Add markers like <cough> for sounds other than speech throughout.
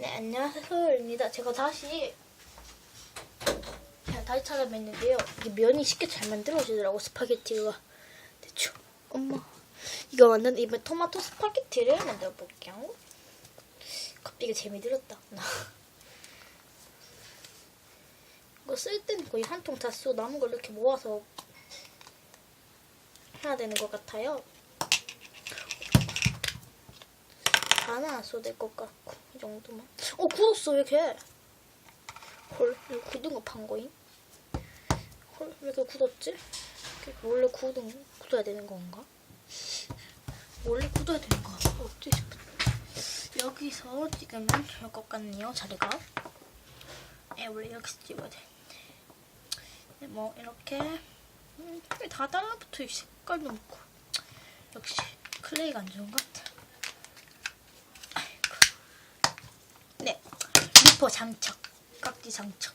네, 안녕하세요. 소율입니다. 제가 다시, 제가 다시 찾아뵀는데요. 이게 면이 쉽게 잘 만들어지더라고, 스파게티가. 대충. 엄마. 이거 만든, 이번 토마토 스파게티를 만들어 볼게요. 갑자기 재미 들었다. 나. 이거 쓸 때는 거의 한 통 다 쓰고 남은 걸 이렇게 모아서 해야 되는 것 같아요. 하나 써도 될것 같고 이 정도만. 어 굳었어. 왜 이렇게 헐 이거 굳은 거판 거임? 헐 왜 이렇게 굳었지? 이렇게 원래 굳은 굳어야 되는 건가? 원래 굳어야 되는 거 어떻게 여기서 찍으면 될것 같네요 자리가. 예 원래 여기서 찍어야 되는데 네, 뭐 이렇게. 음, 다 달라붙어 이 색깔도 많고. 역시 클레이가 안 좋은 것 같아 네, 리퍼 장착, 깍지 장착.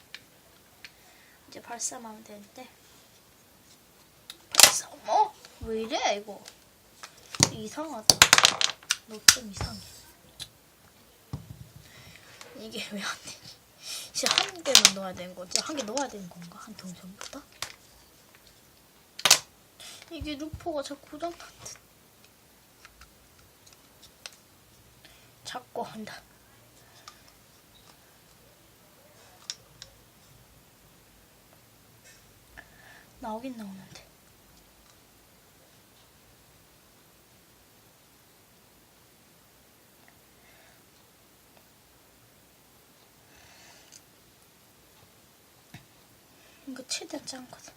이제 발사하면 되는데 발사. 어머, 왜 이래 이거? 이상하다. 너 좀 이상해. 이게 왜 안 되지? 진짜 한 개만 넣어야 되는 거지? 한 개 넣어야 되는 건가? 한 통 전부 다? 이게 루퍼가 자꾸 고장난 듯. 자꾸 한다. 나오긴 나오는데. 이거 최대한 작은 거다.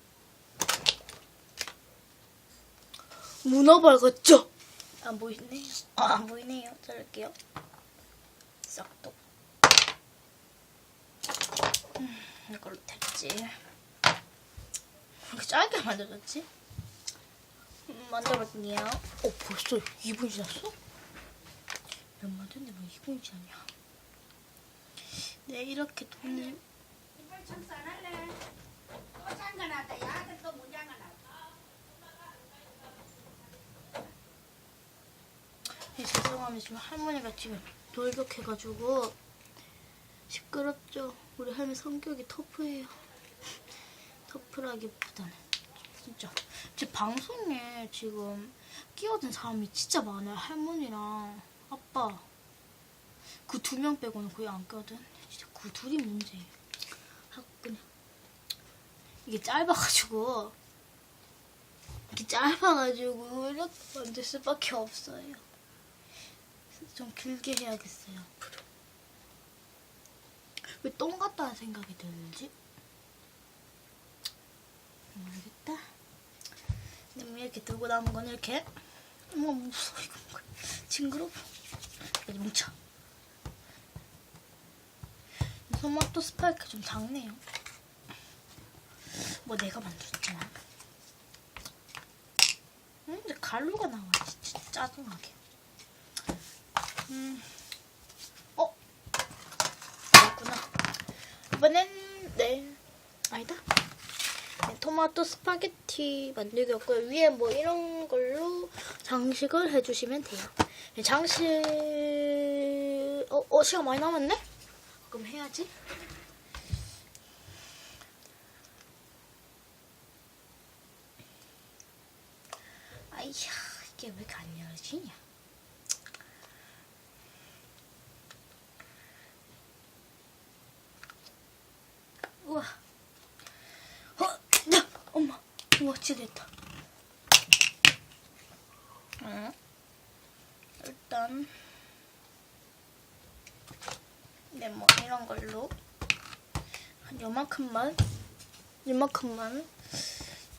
문어 밝았죠? 안 보이네요. 아, 안 보이네요. 자를게요. 싹둑. 음, 이걸로 됐지. 이렇게 짧게 만들어졌지? 음, 만들어볼게요. 어, 벌써 2분 지났어? 몇 만드는데 뭐 2분이 지났냐? 네, 이렇게 돈을 이걸 청산할래? 또 잠가놨다. 야들 또문 잠가놨다. 네, 죄송합니다. 지금 할머니가 지금 돌격해가지고 시끄럽죠? 우리 할머니 성격이 터프해요. 터프라기보다는 진짜 제 방송에 지금 끼어든 사람이 진짜 많아요. 할머니랑 아빠 그 두 명 빼고는 거의 안 끼어든. 진짜 그 둘이 문제예요. 하고 그냥 이게 짧아가지고 이게 짧아가지고 이렇게 만들 수밖에 없어요. 좀 길게 해야겠어요 앞으로. 왜 똥 같다는 생각이 들지? 모르겠다. 근데 뭐 이렇게 들고 남은 건 이렇게 어머 무서워 이거. 징그러워. 여기 뭉쳐. 토마토 스파이크 좀 작네요. 뭐 내가 만들었잖아. 음, 근데 가루가 나와. 진짜 짜증나게. 음. 어? 그렇구나. 이번엔, 네. 아니다. 네, 토마토 스파게티 만들기였고요. 위에 뭐 이런 걸로 장식을 해주시면 돼요. 네, 장식, 어, 어, 시간 많이 남았네? 그럼 해야지. 아이야, 이게 왜 이렇게 안 열어지냐? 우와. 어, 야, 엄마. 됐다. 응. 일단, 네, 뭐, 이런 걸로. 한 요만큼만, 요만큼만,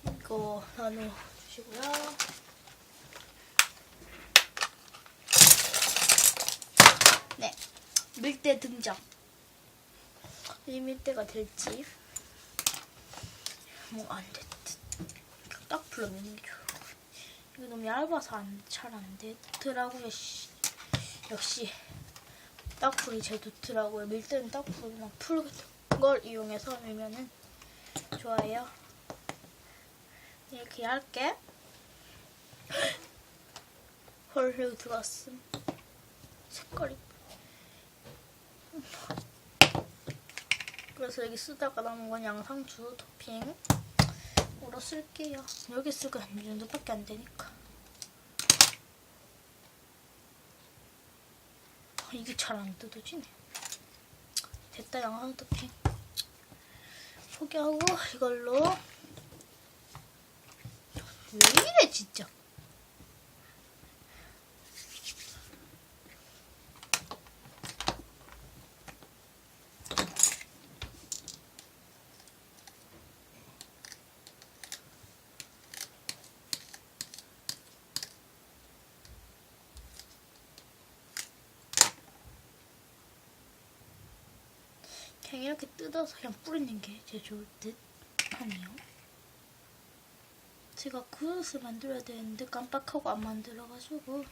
이거 나눠 주시고요. 네. 밀대 등장. 이 밀대가 될지. 뭐, 안 됐듯. 딱 좋아. 이거 너무 얇아서 잘안 되더라고요. 씨. 역시, 딱풀이 제일 좋더라고요. 밀대는 딱풀이나 풀 같은 걸 이용해서 밀면은 좋아요. 이렇게 얇게. <laughs> 헐, 여기 들어갔음. 색깔이. 그래서 여기 쓰다가 남은 건 양상추 토핑 으로 쓸게요. 여기 쓸건이 정도밖에 안 되니까. 아, 이게 잘 안 뜯어지네. 됐다 양상 토핑. 포기하고 이걸로 왜 이래 진짜. 그냥 이렇게 뜯어서 그냥 뿌리는 게 제일 좋을 듯 하네요. 제가 그릇을 만들어야 되는데 깜빡하고 안 만들어가지고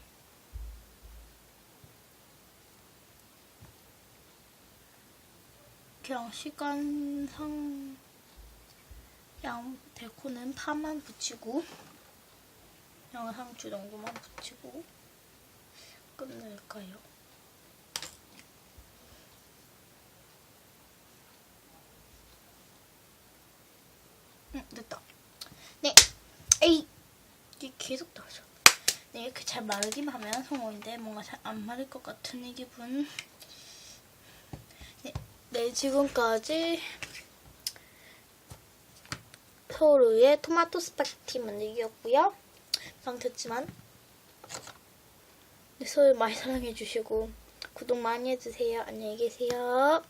그냥 시간상 양 데코는 파만 붙이고 양상추 정도만 붙이고 끝낼까요? 응, 됐다. 네. 에이. 이게 계속 떨어져. 네, 이렇게 잘 마르기만 하면 성공인데 뭔가 잘 안 마를 것 같은 이 기분. 네, 네 지금까지 서울의 토마토 스파게티 만들기였고요. 상태지만 네, 서울 많이 사랑해주시고 구독 많이 해주세요. 안녕히 계세요.